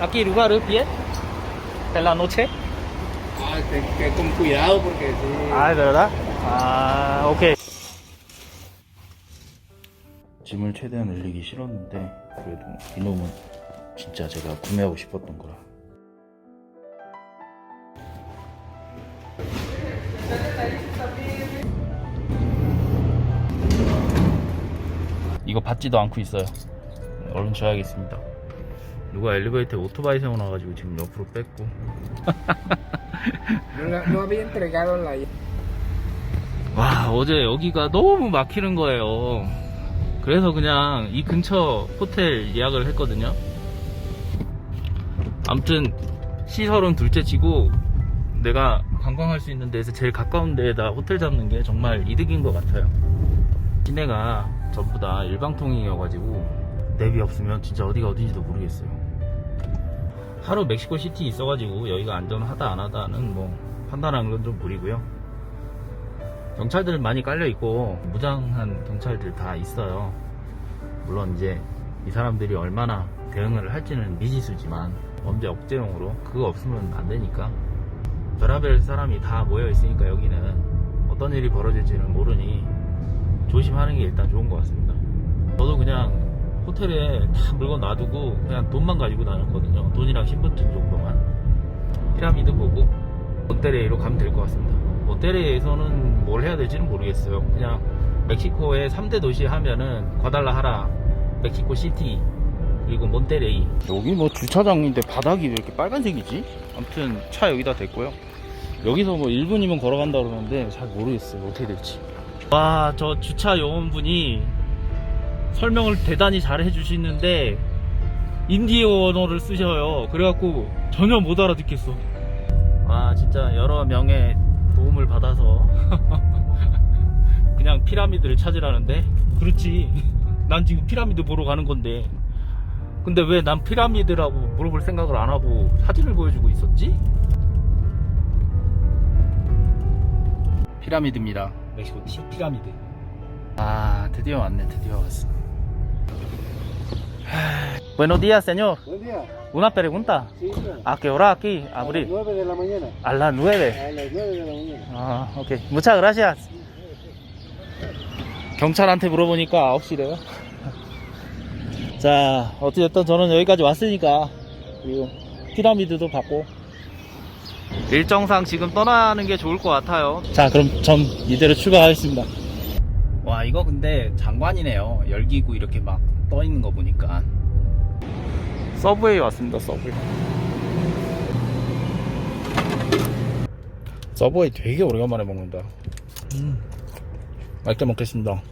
Aquí lugar bien. En la noche. Ah, que, que con cuidado porque sí. 아, verdad? 아, 오케이. 짐을 최대한 늘리기 싫었는데 그래도 이놈은 진짜 제가 구매하고 싶었던 거라 이거 받지도 않고 있어요. 얼른 줘야겠습니다. 누가 엘리베이터에 오토바이 세워놔가지고 지금 옆으로 뺐고. 와, 어제 여기가 너무 막히는 거예요. 그래서 그냥 이 근처 호텔 예약을 했거든요. 아무튼 시설은 둘째 치고 내가 관광할 수 있는 데에서 제일 가까운 데에다 호텔 잡는 게 정말 이득인 것 같아요. 시내가 전부 다 일방통행이어가지고 내비 없으면 진짜 어디가 어딘지도 모르겠어요. 하루 멕시코 시티 있어가지고 여기가 안전하다 안 하다는 뭐 판단하는 건 좀 무리고요. 경찰들 많이 깔려 있고 무장한 경찰들 다 있어요. 물론 이제 이 사람들이 얼마나 대응을 할지는 미지수지만 범죄 억제용으로 그거 없으면 안 되니까 별하별 사람이 다 모여 있으니까 여기는 어떤 일이 벌어질지는 모르니 조심하는 게 일단 좋은 것 같습니다. 저도 그냥 호텔에 다 물건 놔두고 그냥 돈만 가지고 다녔거든요. 돈이랑 신분증 정도만 피라미드 보고 몬테레이로 가면 될 것 같습니다. 몬테레이에서는 뭘 해야 될지는 모르겠어요. 그냥 멕시코의 3대 도시 하면은 과달라하라, 멕시코 시티, 그리고 몬테레이. 여기 뭐 주차장인데 바닥이 왜 이렇게 빨간색이지? 아무튼 차 여기다 댔고요. 여기서 뭐 1분이면 걸어간다 그러는데 잘 모르겠어요. 어떻게 될지. 와, 저 주차 요원분이 설명을 대단히 잘 해주시는데 인디어 언어를 쓰셔요. 그래갖고 전혀 못 알아듣겠어. 아 진짜 여러 명의 도움을 받아서 그냥 피라미드를 찾으라는데 그렇지 난 지금 피라미드 보러 가는 건데 근데 왜 난 피라미드라고 물어볼 생각을 안 하고 사진을 보여주고 있었지? 피라미드입니다 멕시코 티 피라미드 아 드디어 왔네 드디어 왔어 Buenos días, señor. Buen día. Una pregunta. Sí, señor. ¿A qué hora aquí A las abrir? 9 de la mañana. A las 9. A las 9 de la mañana. 아, 오케이. Muchas gracias. 경찰한테 물어보니까 9시래요. 자, 어찌됐든 저는 여기까지 왔으니까, 그리고 피라미드도 봤고, 일정상 지금 떠나는 게 좋을 것 같아요. 자, 그럼 전 이대로 출발하겠습니다. 와, 이거 근데 장관이네요. 열기구 이렇게 막 떠 있는 거 보니까. 서브웨이 왔습니다, 서브웨이. 서브웨이 되게 오래간만에 먹는다. 음. 맛있게 먹겠습니다.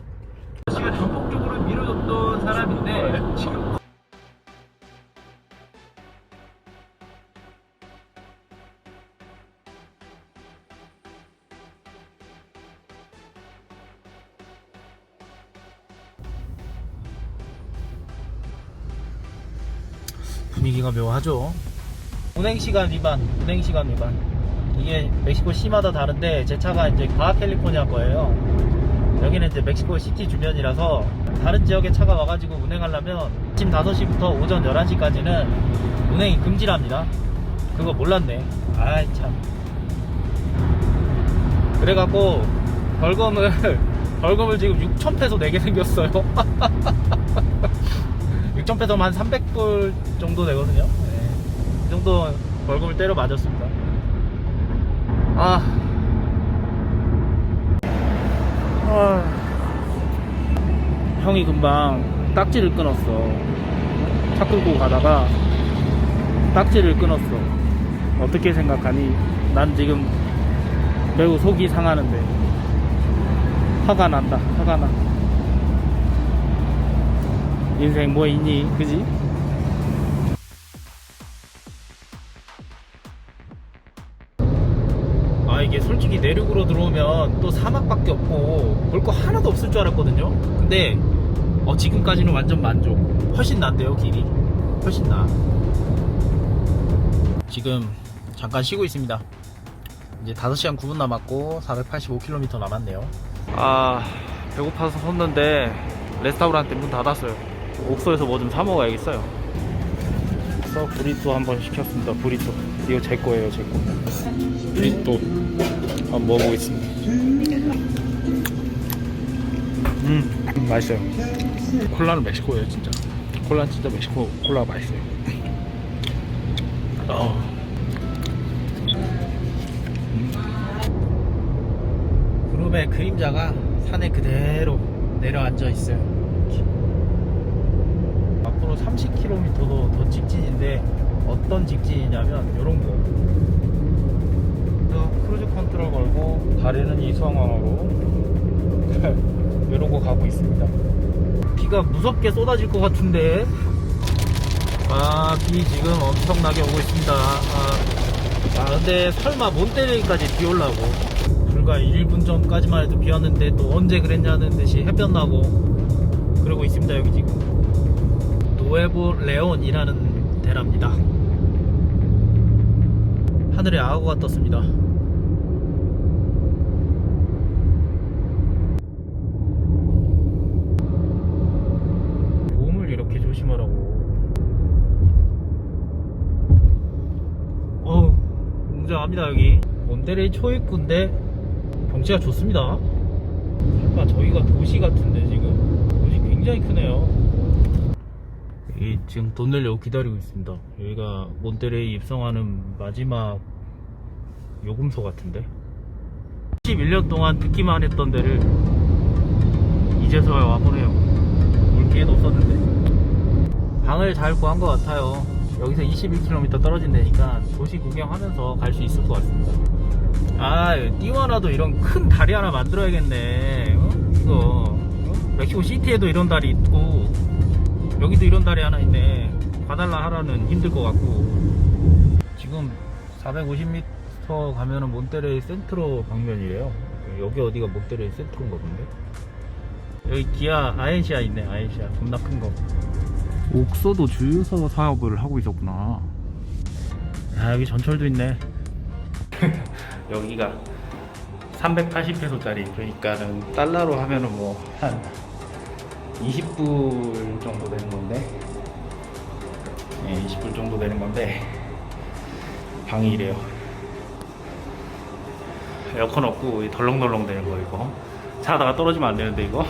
시가 전폭적으로 밀어줬던 사람인데 지금 분위기가 묘하죠. 운행 시간 위반, 운행 시간 위반. 이게 멕시코 시마다 다른데 제 차가 이제 바하 캘리포니아 거예요. 여기는 이제 멕시코 시티 주변이라서 다른 지역에 차가 와가지고 운행하려면 아침 5시부터 오전 11시까지는 운행이 금지랍니다. 그거 몰랐네. 아이 참. 그래갖고 벌금을 벌금을 지금 6,000페소 내게 생겼어요. 6,000페소면 한 300불 정도 되거든요. 네. 이 정도 벌금을 때려 맞았습니다. 아. 아. 형이 금방 딱지를 끊었어. 차 끌고 가다가 딱지를 끊었어. 어떻게 생각하니? 난 지금 매우 속이 상하는데. 화가 난다. 화가 나. 인생 뭐 있니? 그지? 아 이게 솔직히 내륙으로 들어오면 또 사막밖에 없고 볼 거 하나도 없을 줄 알았거든요. 근데 어, 지금까지는 완전 만족. 훨씬 난데요 길이. 훨씬 나. 지금 잠깐 쉬고 있습니다. 이제 5시간 9분 남았고 485km 남았네요. 아 배고파서 섰는데 레스타우란트 문 닫았어요 옥소에서 뭐 좀 사 먹어야겠어요 와서 브리또 한번 시켰습니다. 브리또. 이거 제 거예요, 제 거. 브리또. 한번 먹어보겠습니다. 음, 맛있어요. 콜라는 멕시코예요, 진짜. 콜라는 진짜 멕시코 콜라가 맛있어요. 어. 구름의 그림자가 산에 그대로 내려앉아 있어요. 앞으로 30km도 더 직진인데 어떤 직진이냐면 이런 거. 크루즈 컨트롤 걸고 다리는 이성항으로 이런 거 가고 있습니다. 비가 무섭게 쏟아질 것 같은데. 아, 비 지금 엄청나게 오고 있습니다. 아, 아, 근데 설마 몬테레이까지 비 올라고. 불과 1분 전까지만 해도 비 왔는데 또 언제 그랬냐는 듯이 햇볕 나고 그러고 있습니다, 여기 지금. 노에보 레온이라는 데랍니다. 하늘에 악어가 떴습니다. 봄을 이렇게 조심하라고. 어우, 웅장합니다, 여기. 몬테레이 초입구인데 경치가 좋습니다. 약간 저희가 도시 같은데, 지금. 도시 굉장히 크네요. 이 지금 돈 내려고 기다리고 있습니다. 여기가 몬테레이 입성하는 마지막 요금소 같은데. 11년 동안 듣기만 했던 데를 이제서야 와보네요. 올 기회도 없었는데. 방을 잘 구한 것 같아요. 여기서 21km 떨어진 데니까 도시 구경하면서 갈 수 있을 것 같습니다. 아, 띠와나도 이런 큰 다리 하나 만들어야겠네. 어? 이거. 어? 멕시코 시티에도 이런 다리 있고, 여기도 이런 다리 하나 있네. 과달라 하라는 힘들 것 같고. 지금 450m 가면은 몬테레이 센트로 방면이래요. 여기 어디가 몬테레이 센트로인가 본데? 여기 기아 아엔시아 있네, 아엔시아. 겁나 큰 거. 옥소도 주유소 사업을 하고 있었구나. 아, 여기 전철도 있네. 여기가 380페소짜리 그러니까는 달러로 하면은 뭐한 20불 정도 되는 건데. 네, 20불 정도 되는 건데 방이 이래요. 에어컨 없고 이 덜렁덜렁 되는 거 이거. 자다가 떨어지면 안 되는데 이거.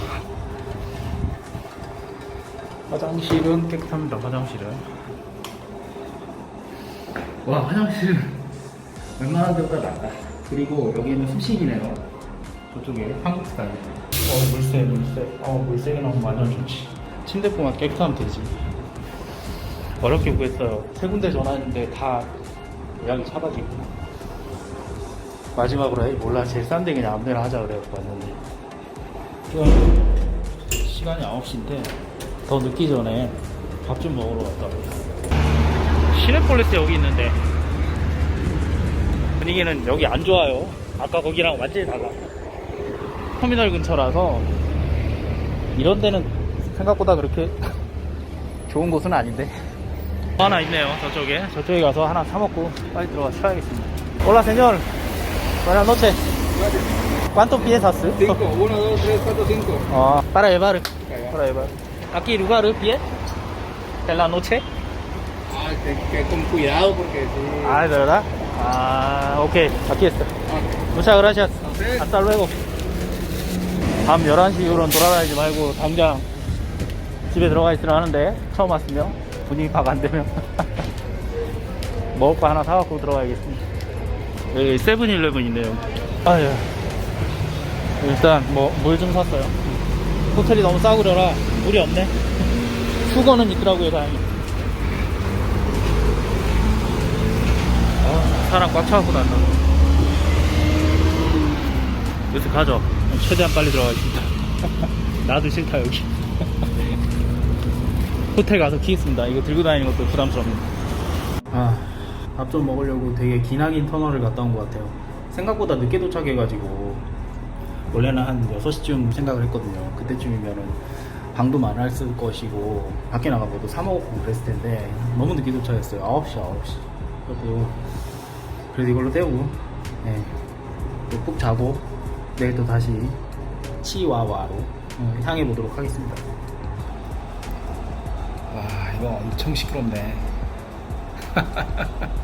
화장실은 깨끗합니다 화장실은. 와 화장실은 웬만한 데보다 낫다. 그리고 여기는 수식이네요. 저쪽에 한국 스타일 어 물세 물세 어 물세게 나오면 완전 좋지. 침대뿐만 깨끗하면 되지. 어렵게 구했어요. 세 군데 전화했는데 다 예약이 차가지고. 마지막으로 해 몰라. 제일 싼데 그냥 아무데나 하자 그래갖고 왔는데. 지금 시간이 9시인데 더 늦기 전에 밥 좀 먹으러 왔다 시내폴리스 여기 있는데. 분위기는 여기 안 좋아요. 아까 거기랑 완전히 달라 터미널 근처라서 이런 데는 생각보다 그렇게 좋은 곳은 아닌데 하나 있네요 저쪽에 저쪽에 가서 하나 사 먹고 빨리 들어가서 쉬어야겠습니다 Hola señor Buenas noches ¿Cuánto piezas? Cinco, uno, dos, tres, cuatro, cinco. 어, para llevar para llevar aquí lugar pie en la noche Ah, que, que con cuidado porque sí. ah de verdad ah ok aquí está Ah, Muchas gracias. 네. Hasta luego. 밤 11시 이후로는 돌아다니지 말고 당장 집에 들어가 있으라 하는데 처음 왔으면 분위기 파악 안 되면 먹을 거 하나 사갖고 들어가야겠습니다. 여기 세븐일레븐 있네요. 아유. 일단 뭐 물 좀 샀어요. 호텔이 너무 그러라 물이 없네. 수건은 있더라고요 다행히. 아, 사람 꽉 차갖고 난다. 요새 가죠. 최대한 빨리 들어가겠습니다. 나도 싫다 여기. 호텔 가서 키겠습니다. 이거 들고 다니는 것도 부담스럽네요. 아, 밥 좀 먹으려고 되게 기나긴 터널을 갔다 온 것 같아요. 생각보다 늦게 도착해가지고 원래는 한 6시쯤 생각을 했거든요. 그때쯤이면은 방도 많았을 것이고 밖에 나가고도 사 먹고 그랬을 텐데 너무 늦게 도착했어요. 9시, 9시. 그래도 그래도 이걸로 때우고 예. 또푹 자고 내일 또 다시 치와와로 어, 향해 보도록 하겠습니다. 와 이거 엄청 시끄럽네.